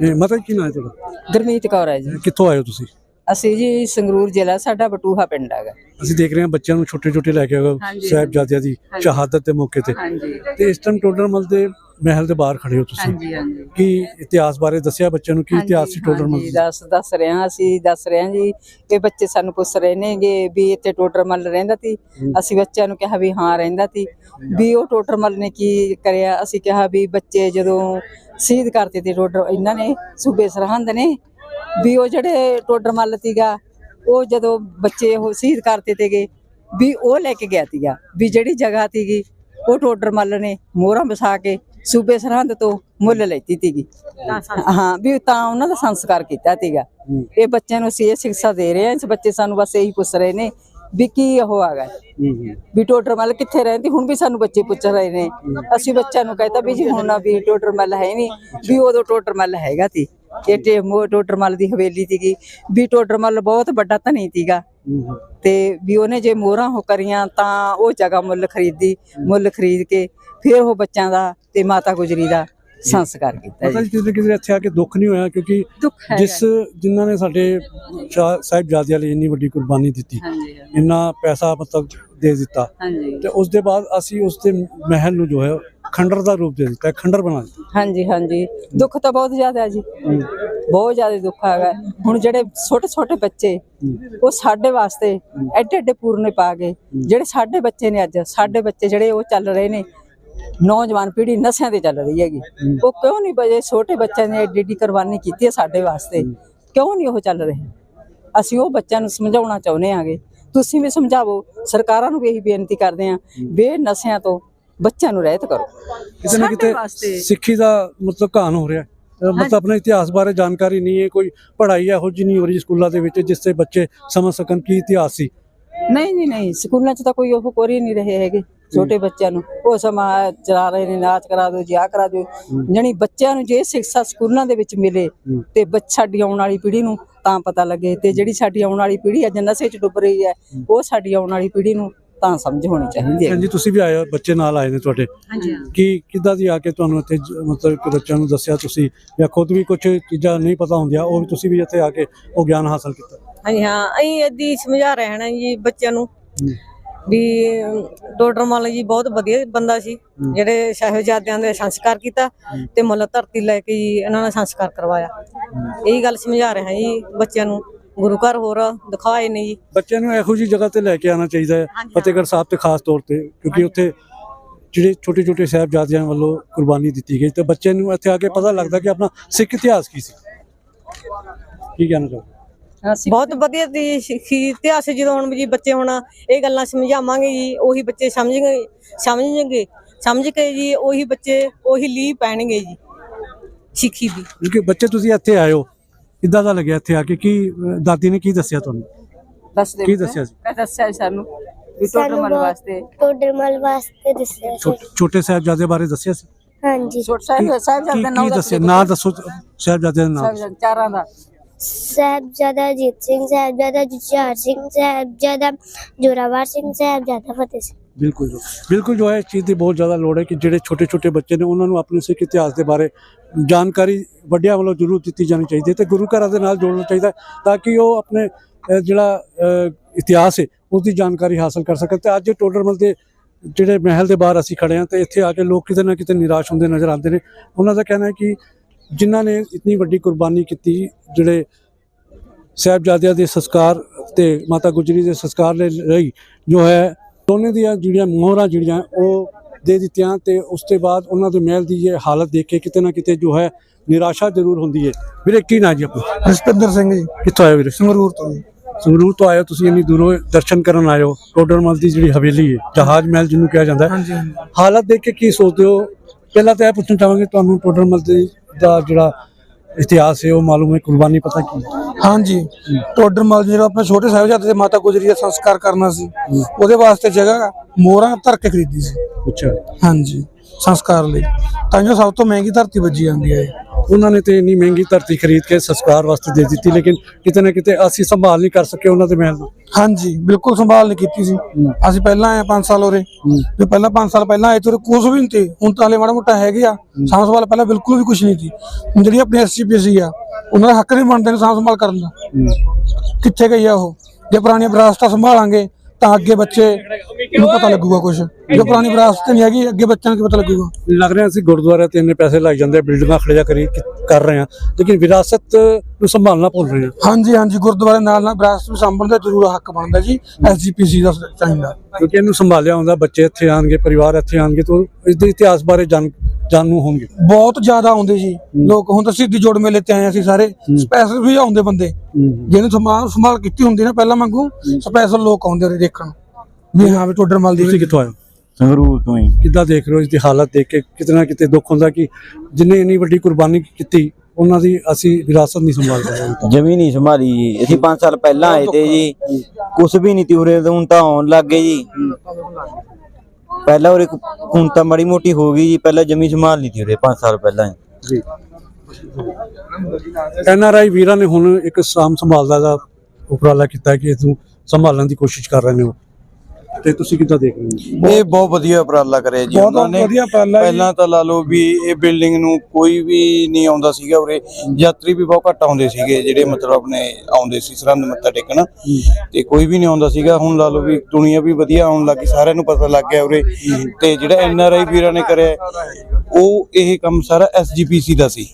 ਇਹ ਮਤਲਬ ਕੀ ਨਾਂ ਹੈ ਤੁਹਾਡਾ? ਗੁਰਮੀਤ ਕੌਰ ਹੈ ਜੀ। ਕਿੱਥੋਂ ਆਏ ਹੋ ਤੁਸੀਂ? ਅਸੀਂ ਜੀ ਸੰਗਰੂਰ ਜ਼ਿਲ੍ਹਾ ਸਾਡਾ ਬਟੂਹਾ ਪਿੰਡ ਹੈਗਾ। ਅਸੀਂ ਦੇਖ ਰਹੇ ਹਾਂ ਬੱਚਿਆਂ ਨੂੰ ਛੋਟੇ ਛੋਟੇ ਲੈ ਕੇ ਹੋ ਹਾਂਜੀ, ਸਾਹਿਬਜ਼ਾਦਿਆਂ ਦੀ। ਸ਼ਹਾਦਤ ਦੇ ਮੌਕੇ ਤੇ। ਹਾਂਜੀ। ਤੇ ਇਸ ਟਾਈਮ ਟੋਡਰਮਲ ਦੇ ਮਹਿਲ ਦੇ ਬਾਹਰ ਖੜੇ ਹੋ ਤੁਸੀਂ। ਹਾਂਜੀ ਹਾਂਜੀ। ਕੀ ਇਤਿਹਾਸ ਬਾਰੇ ਦੱਸਿਆ ਬੱਚਿਆਂ ਨੂੰ? ਕੀ ਇਤਿਹਾਸ ਸੀ ਟੋਡਰਮਲ ਹਾਂਜੀ, ਦੱਸ ਦੱਸ ਰਹੇ ਹਾਂ ਅਸੀਂ ਦੱਸ ਰਹੇ ਹਾਂ ਜੀ ਇਹ ਬੱਚੇ ਸਾਨੂੰ ਪੁੱਛ ਰਹੇ ਨੇਗੇ ਵੀ ਇੱਥੇ ਟੋਟਰਮਲ ਰਹਿੰਦਾ ਸੀ। ਅਸੀਂ ਬੱਚਿਆਂ ਨੂੰ ਕਿਹਾ ਵੀ ਹਾਂ ਰਹਿੰਦਾ ਸੀ। ਵੀ ਉਹ ਟੋਟਰਮਲ ਨੇ ਕੀ ਕਰਿਆ? ਅਸੀਂ ਕਿਹਾ ਵੀ ਬੱਚੇ ਜਦੋਂ ਸ਼ਹੀਦ ਕਰਤੇ ਤੇ ਟੋਟਰ ਇਹਨਾਂ ਨੇ ਸੂਬੇ ਸਰਹੰਦ ਨੇ ਵੀ ਉਹ ਜਿਹੜੇ ਟੋਟਰਮਲ ਸੀਗਾ ਉਹ ਜਦੋਂ ਬੱਚੇ ਉਹ ਸ਼ਹੀਦ ਕਰਤੇ ਤੇਗੇ ਵੀ ਉਹ ਲੈ ਕੇ ਗਿਆ ਸੀਗਾ ਵੀ ਜਿਹੜੀ ਜਗ੍ਹਾ ਸੀਗੀ ਉਹ ਟੋਟਰਮਲ ਨੇ ਮੋਹਰਾਂ ਵਸਾ ਕੇ ਸੂਬੇ ਸਰਹੰਦ ਤੋਂ ਮੁੱਲ ਲੈਤੀ ਸੀਗੀ ਹਾਂ ਵੀ ਤਾਂ ਉਹਨਾਂ ਦਾ ਸੰਸਕਾਰ ਕੀਤਾ ਹੂੰ। ਇਹ ਬੱਚਿਆਂ ਨੂੰ ਅਸੀਂ ਇਹ ਸਿੱਖਿਆ ਦੇ ਰਹੇ ਹਾਂ ਇਸ ਬੱਚੇ ਸਾਨੂੰ ਬਸ ਇਹੀ ਪੁੱਛ ਰਹੇ ਨੇ ਵੀ ਕੀ ਉਹ ਆਗਾ ਹੂੰ ਹੂੰ। ਵੀ ਟੋਟਰਮਲ ਕਿੱਥੇ ਰਹਿੰਦੀ? ਹੁਣ ਵੀ ਸਾਨੂੰ ਬੱਚੇ ਪੁੱਛ ਰਹੇ ਨੇ। ਅਸੀਂ ਬੱਚਿਆਂ ਨੂੰ ਕਹਿੰਦਾ ਵੀ ਜੀ ਹੁਣ ਨਾ ਵੀ ਟੋਟਰਮਲ ਹੈ ਨਹੀਂ। ਵੀ ਉਦੋਂ ਟੋਟਰਮਲ ਹੈਗਾ ਸੀ। ਇਹ ਟੇ ਮੋ ਟੋਟਰਮਲ ਦੀ ਹਵੇਲੀ ਸੀਗੀ। ਵੀ ਟੋਟਰਮਲ ਬਹੁਤ ਵੱਡਾ ਧਨੀ ਸੀਗਾ। ਤੇ ਵੀ ਉਹਨੇ ਜੇ ਮੋਹਰਾਂ ਹੋ ਕਰੀਆਂ ਤਾਂ ਉਹ ਜਗ੍ਹਾ ਮੁੱਲ ਖਰੀਦੀ ਮੁੱਲ ਖਰੀਦ ਕੇ ਫਿਰ ਉਹ ਬੱਚਿਆਂ ਦਾ ਤੇ ਮਾਤਾ ਗੁਜਰੀ ਦਾ। ਸੰਸਕਾਰ ਕੀਤਾ ਪਤਾ ਜੀ। ਕਿਤੇ ਕਿਤੇ ਇੱਥੇ ਆ ਕੇ ਦੁੱਖ ਨਹੀਂ ਹੋਇਆ ਕਿਉਂਕਿ ਦੁੱਖ ਹੈ ਜਿਸ ਜਿਨ੍ਹਾਂ ਨੇ ਸਾਡੇ ਸ਼ਾਹ- ਸਾਹਿਬਜ਼ਾਦਿਆਂ ਲਈ ਇੰਨੀ ਵੱਡੀ ਕੁਰਬਾਨੀ ਦਿੱਤੀ ਇੰਨਾ ਪੈਸਾ ਮਤਲਬ ਦੇ ਦਿੱਤਾ ਤੇ ਉਸ ਦੇ ਬਾਅਦ ਅਸੀਂ ਉਸ ਦੇ ਮਹਿਲ ਨੂੰ ਜੋ ਹੈ ਖੰਡਰ ਦਾ ਰੂਪ ਦੇ ਦਿੱਤਾ ਖੰਡਰ ਬਣਾ ਦਿੱਤਾ। ਹਾਂਜੀ ਹਾਂਜੀ। ਦੁੱਖ ਤਾਂ ਬਹੁਤ ਜ਼ਿਆਦਾ ਹੈ ਜੀ। ਬਹੁਤ ਜ਼ਿਆਦਾ ਦੁੱਖ ਹੈਗਾ। ਹੁਣ ਜਿਹੜੇ ਛੋਟੇ ਛੋਟੇ ਬੱਚੇ ਉਹ ਸਾਡੇ ਵਾਸਤੇ ਐਡੇ ਐਡੇ ਪੂਰਨੇ ਪਾ ਗਏ। ਜਿਹੜੇ ਸਾਡੇ ਬੱਚੇ ਨੇ ਅੱਜ ਸਾਡੇ ਬੱਚੇ ਜਿਹੜੇ ਉਹ ਚੱਲ ਰਹੇ ਨੇ ਨੌਜਵਾਨ ਪੀੜ੍ਹੀ ਨਸ਼ਿਆਂ ਤੇ ਚੱਲ ਰਹੀ ਹੈਗੀ। ਉਹ ਕਿਉਂ ਨਹੀਂ ਬਜੇ? ਛੋਟੇ ਬੱਚਿਆਂ ਨੇ ਐਡੀ ਐਡੀ ਕੁਰਬਾਨੀ ਕੀਤੀ ਹੈ ਸਾਡੇ ਵਾਸਤੇ। ਕਿਉਂ ਨਹੀਂ ਉਹ ਚੱਲ ਰਹੇ? ਅਸੀਂ ਉਹ ਬੱਚਿਆਂ ਨੂੰ ਸਮਝਾਉਣਾ ਚਾਹੁੰਦੇ ਆਂਗੇ ਤੁਸੀਂ ਵੀ ਸਮਝਾਵੋ। ਸਰਕਾਰਾਂ ਨੂੰ ਵੀ ਇਹੀ ਬੇਨਤੀ ਕਰਦੇ ਆਂ ਵੀ ਇਹ ਨਸ਼ਿਆਂ ਤੋਂ ਬੱਚਿਆਂ ਨੂੰ ਰਹਿਤ ਕਰੋ। ਕਿਤੇ ਨਾ ਕਿਤੇ ਵਾਸਤੇ। ਸਿੱਖੀ ਦਾ ਮਤਲਬ ਕਹਾਣ ਹੋ ਰਿਹਾ। ਮਤਲਬ ਆਪਣੇ ਇਤਿਹਾਸ ਬਾਰੇ ਜਾਣਕਾਰੀ ਨਹੀਂ ਹੈ। ਕੋਈ ਪੜ੍ਹਾਈ ਇਹੋ ਜਿਹੀ ਨਹੀਂ ਹੋ ਰਹੀ ਸਕੂਲਾਂ ਦੇ ਵਿੱਚ ਜਿਸ ਤੇ ਬੱਚੇ ਸਮਝ ਸਕਣ ਕੀ ਇਤਿਹਾਸ ਸੀ। ਨਹੀਂ ਜੀ ਨਹੀਂ। ਸਕੂਲਾਂ 'ਚ ਤਾਂ ਕੋਈ ਉਹ ਕੋਰੀ ਨਹੀਂ ਰਹੇ ਹੈਗੇ। ਛੋਟੇ ਬੱਚਿਆਂ ਨੂੰ ਉਹ ਸਮਾਂ ਚਲਾ ਰਹੇ ਨੇ ਨਾਚ ਕਰਾ ਦਿਓ ਜੀ ਆਹ ਕਰਾ ਦਿਓ। ਜਾਣੀ ਬੱਚਿਆਂ ਨੂੰ ਜੇ ਸਿੱਖਿਆ ਸਕੂਲਾਂ ਦੇ ਵਿੱਚ ਮਿਲੇ ਤੇ ਬੱਚ- ਸਾਡੀ ਆਉਣ ਵਾਲੀ ਪੀੜ੍ਹੀ ਨੂੰ ਤਾਂ ਪਤਾ ਲੱਗੇ ਤੇ ਜਿਹੜੀ ਸਾਡੀ ਆਉਣ ਵਾਲੀ ਪੀੜ੍ਹੀ ਅੱਜ ਨਸ਼ੇ 'ਚ ਡੁੱਬ ਰਹੀ ਹੈ ਉਹ ਸਾਡੀ ਆਉਣ ਵਾਲੀ ਪੀੜ੍ਹੀ ਨੂੰ ਤਾਂ ਸਮਝ ਹੋਣੀ ਚਾਹੀਦੀ ਹੈ। ਹਾਂਜੀ ਤੁਸੀਂ ਵੀ ਆਏ ਹੋ ਬੱਚੇ ਨਾਲ ਆਏ ਨੇ ਤੁਹਾਡੇ। ਹਾਂਜੀ ਕੀ ਕਿੱਦਾਂ ਦੀ ਆ ਕੇ ਤੁਹਾਨੂੰ ਇੱਥੇ ਮਤਲਬ ਕਿ ਬੱਚਿਆਂ ਨੂੰ ਦੱਸਿਆ ਤੁਸੀਂ? ਜਾਂ ਖੁਦ ਵੀ ਕੁਝ ਚੀਜ਼ਾਂ ਨਹੀਂ ਪਤਾ ਹੁੰਦੀਆਂ ਉਹ ਵੀ ਤੁਸੀਂ ਵੀ ਇੱਥੇ ਆ ਕੇ ਉਹ ਗਿਆਨ ਹਾਸਲ ਕੀਤਾ? ਹਾਂਜੀ ਹਾਂ ਅਸੀਂ ਏਦੀ ਸਮਝਾ ਰਹੇ ਹਾਂ ਜੀ ਬੱਚਿਆਂ ਨੂੰ। ਵੀ ਡਾਕਟਰ ਮਾਲ ਜੀ ਬਹੁਤ ਵਧੀਆ ਬੰਦਾ ਸੀ ਜਿਹੜੇ ਸਾਹਿਬਜ਼ਾਦਿਆਂ ਦੇ ਸੰਸਕਾਰ ਕੀਤਾ ਤੇ ਮੁੱਲ ਧਰਤੀ ਲੈ ਕੇ ਜੀ ਇਹਨਾਂ ਨੇ ਸੰਸਕਾਰ ਕਰਵਾਇਆ। ਇਹੀ ਗੱਲ ਸਮਝਾ ਰਹੇ ਹਾਂ ਜੀ ਬੱਚਿਆਂ ਨੂੰ ਗੁਰੂ ਘਰ ਹੋਰ ਦਿਖਾਏ ਨੇ ਜੀ। ਬੱਚਿਆਂ ਨੂੰ ਇਹੋ ਜਿਹੀ ਜਗ੍ਹਾ ਤੇ ਲੈ ਕੇ ਆਉਣਾ ਚਾਹੀਦਾ ਹੈ ਫਤਿਹਗੜ੍ਹ ਸਾਹਿਬ ਤੇ ਖਾਸ ਤੌਰ ਤੇ ਕਿਉਂਕਿ ਉੱਥੇ ਜਿਹੜੇ ਛੋਟੇ ਛੋਟੇ ਸਾਹਿਬਜ਼ਾਦਿਆਂ ਵੱਲੋਂ ਕੁਰਬਾਨੀ ਦਿੱਤੀ ਗਈ ਤੇ ਬੱਚੇ ਨੂੰ ਇੱਥੇ ਆ ਕੇ ਪਤਾ ਲੱਗਦਾ ਕਿ ਆਪਣਾ ਸਿੱਖ ਇਤਿਹਾਸ ਕੀ ਸੀ। ਕੀ ਕਹਿਣਾ ਚਾਹੋਗੇ? ਅਸੀਂ ਬਹੁਤ ਵਧੀਆ ਦੀ ਸਿੱਖੀ ਇਤਿਹਾਸ ਜਦੋਂ ਹੁਣ ਜੀ ਬੱਚੇ ਹੁਣ ਇਹ ਗੱਲਾਂ ਸਮਝਾਵਾਂਗੇ ਜੀ ਉਹੀ ਬੱਚੇ ਸਮਝਣਗੇ ਸਮਝਣਗੇ ਸਮਝ ਕੇ ਜੀ ਉਹੀ ਬੱਚੇ ਉਹੀ ਲੀਹ ਪੈਣਗੇ ਜੀ ਸਿੱਖੀ ਦੀ। ਕਿਉਂਕਿ ਬੱਚੇ ਤੁਸੀਂ ਇੱਥੇ ਆਏ ਹੋ ਕਿੱਦਾਂ ਦਾ ਲੱਗਿਆ ਇੱਥੇ ਆ ਕੇ? ਕੀ ਦਾਦੀ ਨੇ ਕੀ ਦੱਸਿਆ ਤੁਹਾਨੂੰ? ਦੱਸ ਦੇ ਕੀ ਦੱਸਿਆ ਸੀ? ਮੈਂ ਦੱਸਿਆ ਸੀ ਸਾਨੂੰ ਵੀ ਟੋਟਲ ਮਨ ਵਾਸਤੇ। ਟੋਡਰਮਲ ਵਾਸਤੇ ਦੱਸਿਆ ਸੀ। ਛੋਟੇ ਸਾਹਿਬਜ਼ਾਦੇ ਬਾਰੇ ਦੱਸਿਆ ਸੀ? ਹਾਂਜੀ। ਛੋਟੇ ਸਾਹਿਬ ਸਾਹਿਬ ਕੀ ਜਦ ਕੀ ਦੱਸਿਆ? ਨਾਂ ਦੱਸੋ ਸਾਹਿਬਜ਼ਾਦੇ ਦਾ ਨਾਮ। ਸਾਹਿਬ ਚਾਰਾਂ ਦਾ। ਸਾਹਿਬਜ਼ਾਦਾ ਅਜੀਤ ਸਿੰਘ ਸਾਹਿਬਜ਼ਾਦਾ ਜੁਝਾਰ ਸਿੰਘ ਸਾਹਿਬਜ਼ਾਦਾ ਜੋਰਾਵਰ ਸਿੰਘ ਸਾਹਿਬਜ਼ਾਦਾ ਫਤਿਹ ਸਿੰਘ। ਬਿਲਕੁਲ ਜੋ ਬਿਲਕੁਲ ਜੋ ਹੈ ਇਸ ਚੀਜ਼ ਦੀ ਬਹੁਤ ਜ਼ਿਆਦਾ ਲੋੜ ਹੈ ਕਿ ਜਿਹੜੇ ਛੋਟੇ ਛੋਟੇ ਬੱਚੇ ਨੇ ਉਹਨਾਂ ਨੂੰ ਆਪਣੇ ਸਿੱਖ ਇਤਿਹਾਸ ਦੇ ਬਾਰੇ ਜਾਣਕਾਰੀ ਵੱਡਿਆਂ ਵੱਲੋਂ ਜ਼ਰੂਰ ਦਿੱਤੀ ਜਾਣੀ ਚਾਹੀਦੀ ਹੈ ਤੇ ਗੁਰੂ ਘਰਾਂ ਦੇ ਨਾਲ ਜੋੜਨਾ ਚਾਹੀਦਾ ਤਾਂ ਕਿ ਉਹ ਆਪਣੇ ਅਹ, ਜਿਹੜਾ ਅਹ, ਇਤਿਹਾਸ ਹੈ ਉਸ ਦੀ ਜਾਣਕਾਰੀ ਹਾਸਲ ਕਰ ਸਕਣ ਤੇ ਅੱਜ ਟੋਡਰਮਲ ਦੇ ਜਿਹੜੇ ਮਹਿਲ ਦੇ ਬਾਹਰ ਅਸੀਂ ਖੜੇ ਹਾਂ ਤੇ ਇੱਥੇ ਆ ਕੇ ਲੋਕ ਕਿਤੇ ਨਾ ਕਿਤੇ ਨਿਰਾਸ਼ ਹੁੰਦੇ ਨਜ਼ਰ ਆਉਂਦੇ ਨੇ। ਉਹਨਾਂ ਦਾ ਕਹਿਣਾ ਹੈ ਕਿ ਜਿਨ੍ਹਾਂ ਨੇ ਇਤਨੀ ਵੱਡੀ ਕੁਰਬਾਨੀ ਕੀਤੀ ਜਿਹੜੇ ਸਾਹਿਬਜ਼ਾਦਿਆਂ ਦੇ ਸੰਸਕਾਰ ਤੇ ਮਾਤਾ ਗੁਜਰੀ ਦੇ ਸੰਸਕਾਰ ਲਈ ਜੋ ਹੈ ਦੋਨੇ ਦੀਆਂ ਜਿਹੜੀਆਂ ਮੋਹਰਾਂ ਜਿਹੜੀਆਂ ਉਹ ਦੇ ਦਿੱਤੀਆਂ ਤੇ ਉਸ ਤੋਂ ਬਾਅਦ ਉਹਨਾਂ ਦੇ ਮਹਿਲ ਦੀ ਇਹ ਹਾਲਤ ਦੇਖ ਕੇ ਕਿਤੇ ਨਾ ਕਿਤੇ ਜੋ ਹੈ ਨਿਰਾਸ਼ਾ ਜ਼ਰੂਰ ਹੁੰਦੀ ਹੈ। ਵੀਰੇ ਕੀ ਨਾਂ ਜੀ ਆਪਣਾ? ਰਸਪਿੰਦਰ ਸਿੰਘ ਜੀ। ਕਿੱਥੋਂ ਆਏ ਵੀਰੇ? ਸੰਗਰੂਰ ਤੋਂ ਜੀ। ਸੰਗਰੂਰ ਤੋਂ ਆਏ ਹੋ ਤੁਸੀਂ ਇੰਨੀ ਦੂਰੋਂ ਦਰਸ਼ਨ ਕਰਨ ਆਏ ਹੋ ਟੋਡਰਮਲ ਦੀ ਜਿਹੜੀ ਹਵੇਲੀ ਹੈ ਜਹਾਜ਼ ਮਹਿਲ ਜਿਹਨੂੰ ਕਿਹਾ ਜਾਂਦਾ ਹੈ। ਹਾਲਤ ਦੇਖ ਕੇ ਕੀ ਸੋਚਦੇ ਹੋ? ਪਹਿਲਾਂ ਤਾਂ ਇਹ ਪੁੱਛਣਾ ਚਾਹਾਂਗੇ ਤੁਹਾਨੂੰ ਟੋਡਰਮਲ ਦੇ ਦਾ ਜਿਹੜਾ ਇਤਿਹਾਸ ਹੈ ਉਹ ਮਾਲੂਮ ਹੈ ਕੁਰਬਾਨੀ ਪਤਾ ਕੀ ਹੈ? ਹਾਂਜੀ। ਟੋਡਰਮਲ ਜਿਹੜਾ ਆਪਣੇ ਛੋਟੇ ਸਾਹਿਬਜ਼ਾਦੇ ਤੇ ਮਾਤਾ ਗੁਜਰੀ ਦਾ ਸੰਸਕਾਰ ਕਰਨਾ ਸੀ ਉਹਦੇ ਵਾਸਤੇ ਜਗ੍ਹਾ ਮੋਹਰਾਂ ਧਰ ਕੇ ਖਰੀਦੀ ਸੀ। ਅੱਛਾ। ਹਾਂਜੀ। ਸੰਸਕਾਰ ਲਈ। ਤਾਂ ਜੋ ਸਭ ਤੋਂ ਮਹਿੰਗੀ ਧਰਤੀ ਵੱਜੀ ਜਾਂਦੀ ਹੈ। ਉਹਨਾਂ ਨੇ ਤੇ ਇੰਨੀ ਮਹਿੰਗੀ ਧਰਤੀ ਖਰੀਦ ਕੇ ਸੰਸਕਾਰ ਵਾਸਤੇ ਦੇ ਦਿੱਤੀ ਲੇਕਿਨ ਕਿਤੇ ਨਾ ਕਿਤੇ ਅਸੀਂ ਸੰਭਾਲ ਨਹੀਂ ਕਰ ਸਕੇ ਉਹਨਾਂ ਦੇ ਮਹਿਲ ਨੂੰ। ਹਾਂਜੀ ਬਿਲਕੁਲ ਸੰਭਾਲ ਨਹੀਂ ਕੀਤੀ ਸੀ। ਅਸੀਂ ਪਹਿਲਾਂ ਆਏ 5 ਸਾਲ ਉਰੇ। ਤੇ ਪਹਿਲਾਂ 5 ਸਾਲ ਪਹਿਲਾਂ ਆਏ ਤੇ ਕੁਝ ਵੀ ਨਹੀਂ ਤੇ ਹੁਣ ਤਾਂ ਹਲੇ ਮਾੜਾ ਮੋਟਾ ਹੈਗੇ ਆ। ਸਾਂਭ ਸੰਭਾਲ ਪਹਿਲਾਂ ਬਿਲਕੁਲ ਵੀ ਕੁਝ ਨਹੀਂ ਸੀ। ਜਿਹੜੀ ਆਪਣੀ ਐਸਜੀਪੀਸੀ ਆ ਉਹਨਾਂ ਦਾ ਹੱਕ ਨਹੀਂ ਬਣਦੇ ਸਾਂਭ ਸੰਭਾਲ ਕਰਨ ਦਾ। ਕਿੱਥੇ ਗਈ ਆ ਉਹ? ਜੇ ਪੁਰਾਣੀਆਂ ਵਿਰਾਸਤਾਂ ਸੰਭਾਲਾਂਗੇ ਤਾਂ ਅੱਗੇ ਬੱਚੇ ਨੂੰ ਪਤਾ ਲੱਗੂਗਾ ਕੁਝ ਜੇ ਪੁਰਾਣੀ ਵਿਰਾਸਤ ਨਹੀਂ ਹੈਗੀ ਅੱਗੇ ਬੱਚਿਆਂ ਨੂੰ ਪਤਾ ਲੱਗੂਗਾ? ਲੱਗ ਰਿਹਾ ਸੀ ਗੁਰਦੁਆਰੇ ਤੇ ਇੰਨੇ ਪੈਸੇ ਲੱਗ ਜਾਂਦੇ ਬਿਲਡਿੰਗਾਂ ਖੜਿਆ ਕਰੀ ਕਰ ਰਹੇ ਹਾਂ ਲੇਕਿਨ ਵਿਰਾਸਤ ਨੂੰ ਸੰਭਾਲਣਾ ਭੁੱਲ ਰਹੇ ਹਾਂ ਹਾਂਜੀ ਹਾਂਜੀ ਗੁਰਦੁਆਰੇ ਨਾਲ ਨਾਲ ਵਿਰਾਸਤ ਨੂੰ ਸਾਂਭਣ ਦਾ ਜ਼ਰੂਰ ਹੱਕ ਬਣਦਾ ਜੀ ਐਸਜੀਪੀਸੀ ਦਾ ਚਾਹੀਦਾ। ਕਿਉਂਕਿ ਇਹਨੂੰ ਸੰਭਾਲਿਆ ਹੁੰਦਾ ਬੱਚੇ ਇੱਥੇ ਆਣਗੇ ਪਰਿਵਾਰ ਇੱਥੇ ਆਣਗੇ ਤਾਂ ਇਸ ਦੇ ਇਤਿਹਾਸ ਬਾਰੇ ਜਾਣ ਜਾਣੂ ਹੋਣਗੇ। ਬਹੁਤ ਜ਼ਿਆਦਾ ਆਉਂਦੇ ਜੀ। ਲੋਕ ਹੁਣ ਤਾਂ ਸਿੱਧੀ ਜੋੜ ਮੇਲੇ ਤੇ ਆਏ ਅਸੀਂ ਸਾਰੇ। ਸਪੈਸ਼ਲ ਵੀ ਆਉਂਦੇ ਬੰਦੇ। ਜਿਹਨੇ ਸੰਭਾਲ ਸੰਭਾਲ ਕੀਤੀ ਹੁੰਦੀ ਨਾ ਪਹਿਲਾਂ ਵਾਂਗੂ ਸਪੈਸ਼ਲ ਲੋਕ ਆਉਂਦੇ ਉਰੇ ਦੇਖਣ। ਵੀ ਹਾਂ ਵੀ ਟੋਡਰ ਮਲ ਦੀ ਤੁਸੀਂ ਕਿੱਥੋਂ ਆਏ? ਸੰਗਰੂਰ ਤੋਂ ਹੀ। ਕਿੱਦਾਂ ਦੇਖ ਰਹੇ ਹੋ ਇਸ ਦੀ ਹਾਲਤ ਦੇਖ ਕੇ? ਕਿਤਨਾ ਕਿਤੇ ਦੁੱਖ ਹੁੰਦਾ ਕਿ ਜਿਨੇ ਇੰਨੀ ਵੱਡੀ ਕੁਰਬਾਨੀ ਕੀਤੀ ਉਹਨਾਂ ਦੀ ਅਸੀਂ ਵਿਰਾਸਤ ਨਹੀਂ ਸੰਭਾਲ ਰਹੇ ਜਮੀ ਨਹੀਂ ਸੰਭਾਲੀ ਜੀ। ਅਸੀਂ 5 ਸਾਲ ਪਹਿਲਾਂ ਆਏ ਤੇ ਜੀ। ਕੁਛ ਵੀ ਨਹੀਂ ਤੀ ਉਰੇ ਤੇ ਹੁਣ ਤਾਂ ਆਉਣ ਲੱਗ ਗਏ ਜੀ। ਪਹਿਲਾਂ ਉਰੇ ਕੁ- ਹੁਣ ਤਾਂ ਮਾੜੀ ਮੋਟੀ ਹੋ ਗਈ ਜੀ, ਪਹਿਲਾਂ ਜਮੀ ਸੰਭਾਲ ਨਹੀਂ ਤੀ ਉਰੇ 5 ਸਾਲ ਪਹਿਲਾਂ ਹੀ। ਜੀ ਐਨ ਆਰ ਆਈ ਵੀਰਾਂ ਨੇ ਹੁਣ ਇੱਕ ਸਾਮ ਸੰਭਾਲਦਾ ਦਾ ਉਪਰਾਲਾ ਕੀਤਾ ਕਿ ਇਸ ਨੂੰ ਸੰਭਾਲਣ ਦੀ ਕੋਸ਼ਿਸ਼ ਕਰ ਰਹੇ ਨੇ ਉਹ ਤੇ ਤੁਸੀਂ ਕਿੱਦਾਂ ਦੇਖ ਰਹੇ ਹੋ? ਇਹ ਬਹੁਤ ਵਧੀਆ ਉਪਰਾਲਾ ਕਰਿਆ ਜੀ ਉਹਨਾਂ ਨੇ। ਜੀ। ਪਹਿਲਾਂ ਤਾਂ ਲਾ ਲਓ ਵੀ ਇਹ ਬਿਲਡਿੰਗ ਨੂੰ ਕੋਈ ਵੀ ਨਹੀਂ ਆਉਂਦਾ ਸੀਗਾ ਉਰੇ। ਯਾਤਰੀ ਵੀ ਬਹੁਤ ਘੱਟ ਆਉਂਦੇ ਸੀਗੇ ਜਿਹੜੇ ਮਤਲਬ ਆਪਣੇ ਆਉਂਦੇ ਸੀ ਸਰਹੰਦ ਮੱਥਾ ਟੇਕਣ। ਤੇ ਕੋਈ ਵੀ ਨਹੀਂ ਆਉਂਦਾ ਸੀਗਾ। ਹੁਣ ਲਾ ਲਓ ਵੀ ਦੁਨੀਆ ਵੀ ਵਧੀਆ ਆਉਣ ਲੱਗੀ ਸਾਰਿਆਂ ਨੂੰ ਪਤਾ ਲੱਗ ਗਿਆ ਉਰੇ। ਤੇ ਜਿਹੜਾ ਐਨ ਆਰ ਆਈ ਵੀਰਾਂ ਨੇ ਕਰਿਆ ਉਹ ਇਹ ਕੰਮ ਸਾਰਾ ਐਸਜੀਪੀਸੀ ਦਾ ਸੀ।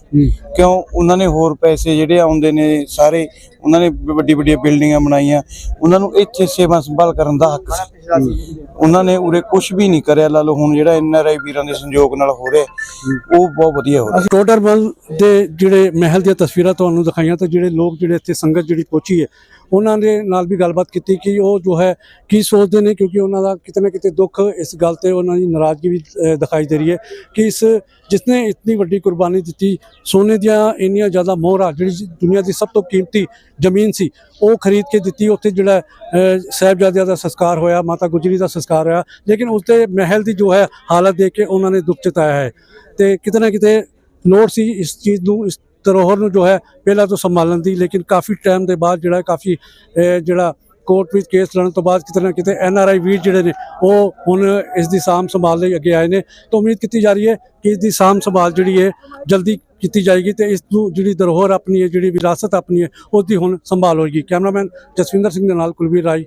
ਕਿਉਂ? ਉਹਨਾਂ ਨੇ ਹੋਰ ਪੈਸੇ ਜਿਹੜੇ ਆਉਂਦੇ ਨੇ ਸਾਰੇ ਉਹਨਾਂ ਨੇ ਵੱਡੀ ਵੱਡੀਆਂ ਬਿਲਡਿੰਗਾਂ ਬਣਾਈਆਂ। ਉਹਨਾਂ ਨੂੰ ਇੱਥੇ ਸੇਵਾ ਸੰਭਾਲ ਕਰਨ ਦਾ ਹੱਕ ਸੀ। ਉਹਨਾਂ ਨੇ ਉਰੇ ਕੁਝ ਵੀ ਨਹੀਂ ਕਰਿਆ ਲਾ ਲਓ ਹੁਣ ਜਿਹੜਾ ਐਨ ਆਰ ਆਈ ਵੀਰਾਂ ਦੇ ਸੰਯੋਗ ਨਾਲ ਹੋ ਰਿਹਾ ਉਹ ਬਹੁਤ ਵਧੀਆ ਹੋ ਰਿਹਾ। ਅਸੀਂ ਟੋਡਰਮਲ ਦੇ ਜਿਹੜੇ ਮਹਿਲ ਦੀਆਂ ਤਸਵੀਰਾਂ ਤੁਹਾਨੂੰ ਦਿਖਾਈਆਂ ਤਾਂ ਜਿਹੜੇ ਲੋਕ ਜਿਹੜੇ ਇੱਥੇ ਸੰਗਤ ਜਿਹੜੀ ਪਹੁੰਚੀ ਹੈ ਉਹਨਾਂ ਦੇ ਨਾਲ ਵੀ ਗੱਲਬਾਤ ਕੀਤੀ ਕਿ ਉਹ ਜੋ ਹੈ ਕੀ ਸੋਚਦੇ ਨੇ ਕਿਉਂਕਿ ਉਹਨਾਂ ਦਾ ਕਿਤੇ ਨਾ ਕਿਤੇ ਦੁੱਖ ਇਸ ਗੱਲ ਤੇ ਉਹਨਾਂ ਦੀ ਨਾਰਾਜ਼ਗੀ ਵੀ ਦਿਖਾਈ ਦੇ ਰਹੀ ਹੈ ਕਿ ਇਸ ਜਿਸਨੇ ਇਤਨੀ ਵੱਡੀ ਕੁਰਬਾਨੀ ਦਿੱਤੀ ਸੋਨੇ ਦੀਆਂ ਇੰਨੀਆਂ ਜ਼ਿਆਦਾ ਮੋਹਰਾਂ ਜਿਹੜੀ ਦੁਨੀਆ ਦੀ ਸਭ ਤੋਂ ਕੀਮਤੀ ਜ਼ਮੀਨ ਸੀ ਉਹ ਖਰੀਦ ਕੇ ਦਿੱਤੀ। ਉੱਥੇ ਜਿਹੜਾ ਅਹ, ਸਾਹਿਬਜ਼ਾਦਿਆਂ ਦਾ ਸੰਸਕਾਰ ਹੋਇਆ ਮਾਤਾ ਗੁਜਰੀ ਦਾ ਸੰਸਕਾਰ ਹੋਇਆ ਲੇਕਿਨ ਉਸਦੇ ਮਹਿਲ ਦੀ ਜੋ ਹੈ ਹਾਲਤ ਦੇਖ ਕੇ ਉਹਨਾਂ ਨੇ ਦੁੱਖ ਜਤਾਇਆ ਹੈ। ਤੇ ਕਿਤੇ ਨਾ ਕਿਤੇ ਲੋੜ ਸੀ ਇਸ ਚੀਜ਼ ਨੂੰ ਇਸ ਧਰੋਹਰ ਨੂੰ ਜੋ ਹੈ ਪਹਿਲਾਂ ਤੋਂ ਸੰਭਾਲਣ ਦੀ, ਲੇਕਿਨ ਕਾਫੀ ਟਾਈਮ ਦੇ ਬਾਅਦ ਜਿਹੜਾ ਕਾਫੀ ਜਿਹੜਾ ਕੋਰਟ ਵਿੱਚ ਕੇਸ ਲੜਨ ਤੋਂ ਬਾਅਦ ਕਿਤੇ ਨਾ ਕਿਤੇ ਐਨ ਆਰ ਆਈ ਵੀਰ ਜਿਹੜੇ ਨੇ, ਉਹ ਹੁਣ ਇਸ ਦੀ ਸਾਂਭ ਸੰਭਾਲ ਲਈ ਅੱਗੇ ਆਏ ਨੇ। ਤਾਂ ਉਮੀਦ ਕੀਤੀ ਜਾ ਰਹੀ ਹੈ ਕਿ ਇਸ ਦੀ ਸਾਂਭ ਸੰਭਾਲ ਜਿਹੜੀ ਹੈ ਜਲਦੀ ਕੀਤੀ ਜਾਏਗੀ ਤੇ ਇਸ ਨੂੰ ਜਿਹੜੀ ਧਰੋਹਰ ਆਪਣੀ ਹੈ, ਜਿਹੜੀ ਵਿਰਾਸਤ ਆਪਣੀ ਹੈ, ਉਸ ਦੀ ਹੁਣ ਸੰਭਾਲ ਹੋਏਗੀ। ਕੈਮਰਾਮੈਨ ਜਸਵਿੰਦਰ ਸਿੰਘ ਦੇ ਨਾਲ ਕੁਲਵੀਰ ਰਾਏ।